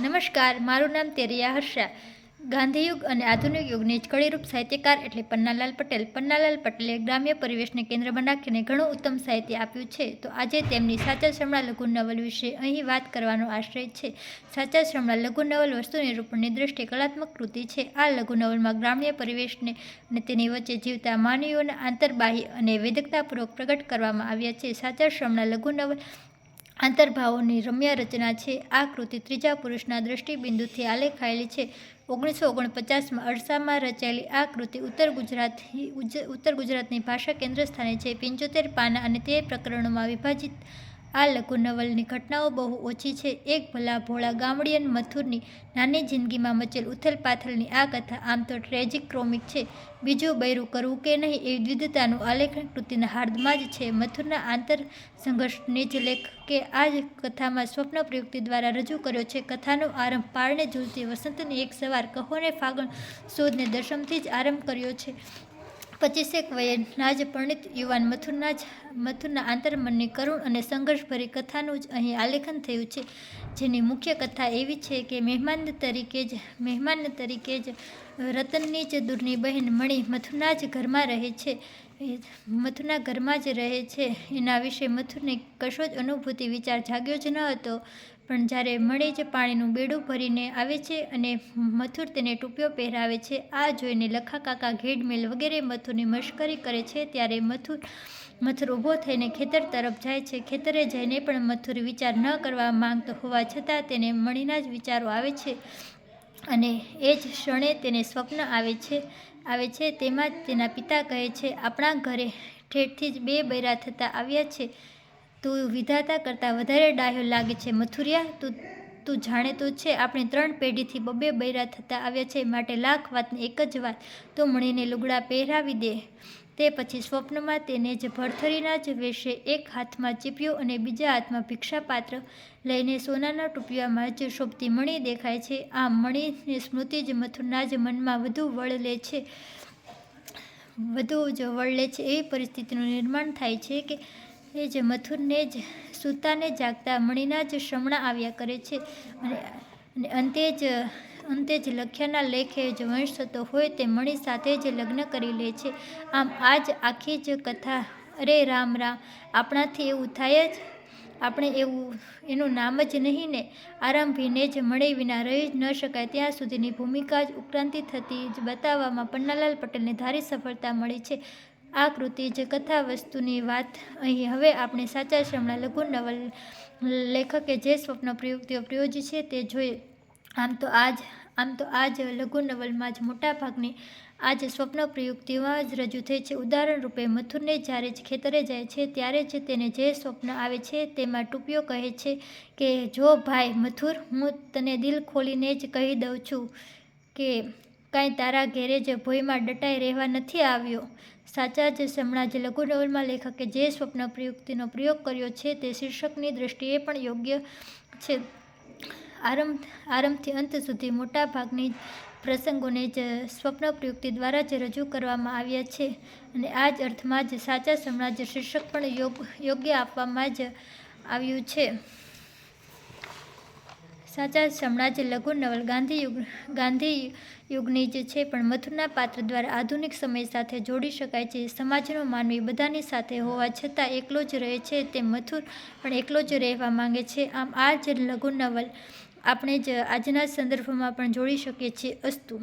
નમસ્કાર, મારું નામ તેરિયા હર્ષા. ગાંધીયુગ અને આધુનિક યુગની જ કળીરૂપ સાહિત્યકાર એટલે પન્નાલાલ પટેલ. પન્નાલાલ પટેલે ગ્રામ્ય પરિવેશને કેન્દ્રમાં રાખીને ઘણું ઉત્તમ સાહિત્ય આપ્યું છે. તો આજે તેમની સાચા શ્રમણા લઘુ નવલ વિશે અહીં વાત કરવાનો આશ્રય છે. સાચા શ્રમણા લઘુ નવલ વસ્તુ નિરૂપણની દ્રષ્ટિએ કલાત્મક કૃતિ છે. આ લઘુ નવલમાં ગ્રામ્ય પરિવેશને અને તેની વચ્ચે જીવતા માનવીઓના આંતરબાહી અને વેદકતાપૂર્વક પ્રગટ કરવામાં આવ્યા છે. સાચા શ્રમણા લઘુ નવલ આંતરભાવોની રમ્ય રચના છે. આ કૃતિ ત્રીજા પુરુષના દ્રષ્ટિબિંદુથી આલેખાયેલી છે. ઓગણીસો ઓગણપચાસમાં અરસામાં રચાયેલી આ કૃતિ ઉત્તર ગુજરાત ઉત્તર ગુજરાતની ભાષા કેન્દ્ર સ્થાને છે. પંચોતેર પાના અને તે પ્રકરણોમાં વિભાજિત આ લઘુ નવલની ઘટનાઓ બહુ ઓછી છે. એક ભલા ભોળા ગામડિયન મથુરની નાની જિંદગીમાં મચેલ ઉથલપાથલની આ કથા આમ તો ટ્રેજિક ક્રોમિક છે. બીજું બૈરું કરવું કે નહીં એ દ્વિધતાનું આલેખન કૃતિના હાર્દમાં જ છે. મથુરના આંતર સંઘર્ષને જ લેખકે આ જ કથામાં સ્વપ્ન પ્રયુક્તિ દ્વારા રજૂ કર્યો છે. કથાનો આરંભ પારણે ઝૂલતી વસંતની એક સવાર કહોને ફાગણ શોધને દશમથી જ આરંભ કર્યો છે. પચીસેક વયના જ પરિણિત યુવાન મથુરના જ મથુરના આંતરમનની કરુણ અને સંઘર્ષભરી કથાનું જ અહીં આલેખન થયું છે. જેની મુખ્ય કથા એવી છે કે મહેમાન તરીકે જ મહેમાન તરીકે જ રતનની જ દૂરની બહેન મણી મથુરના જ ઘરમાં રહે છે. મથુના ઘરમાં જ રહે છે. એના વિશે મથુરને કશો જ અનુભૂતિ વિચાર જાગ્યો જ ન હતો. પણ જ્યારે મળે જ પાણીનું બેડું ભરીને આવે છે અને મથુર તેને ટૂપિયો પહેરાવે છે, આ જોઈને લખા કાકા ઘેડમેલ વગેરે મથુરની મશ્કરી કરે છે, ત્યારે મથુર મથુર ઊભો થઈને ખેતર તરફ જાય છે. ખેતરે જઈને પણ મથુર વિચાર ન કરવા માંગતો હોવા છતાં તેને મળીના જ વિચારો આવે છે અને એ જ ક્ષણે તેને સ્વપ્ન આવે છે આવે છે. તેમાં જ તેના પિતા કહે છે, આપણા ઘરે ઠેઠથી જ બે બૈરા થતા આવ્યા છે. તું વિધાતા કરતાં વધારે ડાહ્યો લાગે છે, મથુરિયા. તું તું જાણે તો છે, આપણે ત્રણ પેઢીથી બબે બૈરા થતા આવ્યા છે, માટે લાખ વાતની એક જ વાત. તો મણીને લુગડા પહેરાવી દે. તે પછી સ્વપ્નમાં તેને જ ભરથરીના જ વેશે એક હાથમાં ચીપિયો અને બીજા હાથમાં ભિક્ષાપાત્ર લઈને સોનાના ટૂપિયામાં જ શોભતી મણી દેખાય છે. આમ મણીની સ્મૃતિ જ મથુરના જ મનમાં વધુ વળ લે છે, વધુ જ વળ લે છે. એવી પરિસ્થિતિનું નિર્માણ થાય છે કે એ જ મથુરને જ, સૂતાને જાગતા મણીના જ શ્રમણા આવ્યા કરે છે. અને અને અંતે જ અંતે જ લખ્યાના લેખે જ વંશ થતો હોય તે મણી સાથે જ લગ્ન કરી લે છે. આમ આજ આખી જ કથા, અરે રામ રામ, આપણાથી એવું થાય જ? આપણે એવું, એનું નામ જ નહીં ને? આરંભીને જ મળે વિના રહી જ ન શકાય. ત્યાં સુધીની ભૂમિકા જ ઉત્ક્રાંતિ થતી જ બતાવવામાં પન્નાલાલ પટેલને ધારી સફળતા મળી છે. આ કૃતિ જ કથા વસ્તુની વાત અહીં હવે આપણે સાચા શ્રમણા લઘુ નવલ લેખકે જે સ્વપ્ન પ્રયુક્તિઓ પ્રયોજી છે તે જોઈએ આમ તો આજ, આમ તો આ જ લઘુ નવલમાં જ મોટા ભાગની આ જ સ્વપ્ન પ્રયુક્તિમાં જ રજૂ થઈ છે. ઉદાહરણ રૂપે મથુરને જ્યારે જ ખેતરે જાય છે, ત્યારે જ તેને જે સ્વપ્ન આવે છે તેમાં ટૂપિયો કહે છે કે, જો ભાઈ મથુર, હું તને દિલ ખોલીને જ કહી દઉં છું કે, કાંઈ તારા ઘેરે જ ભોયમાં ડટાઈ રહેવા નથી આવ્યો. સાચા જ હમણાં જ લઘુ નવલમાં લેખકે જે સ્વપ્ન પ્રયુક્તિનો પ્રયોગ કર્યો છે તે શીર્ષકની દ્રષ્ટિએ પણ યોગ્ય છે. આરંભ, આરંભથી અંત સુધી મોટા ભાગની પ્રસંગોને જ સ્વપ્ન પ્રયુક્તિ દ્વારા જ રજૂ કરવામાં આવ્યા છે અને આ જ અર્થમાં જ સાચા સમણા જ શીર્ષક પણ યોગ, યોગ્ય આપવામાં જ આવ્યું છે. સાચા સમણા જ લઘુ નવલ ગાંધી યુગ, ગાંધી યુગની જ છે પણ મથુરના પાત્ર દ્વારા આધુનિક સમય સાથે જોડી શકાય છે. સમાજનો માનવી બધાની સાથે હોવા છતાં એકલો જ રહે છે તે મથુર પણ એકલો જ રહેવા માંગે છે. આમ આ જ લઘુ નવલ આપણે જ આજના સંદર્ભમાં પણ જોડી શકીએ છીએ અસ્તુ.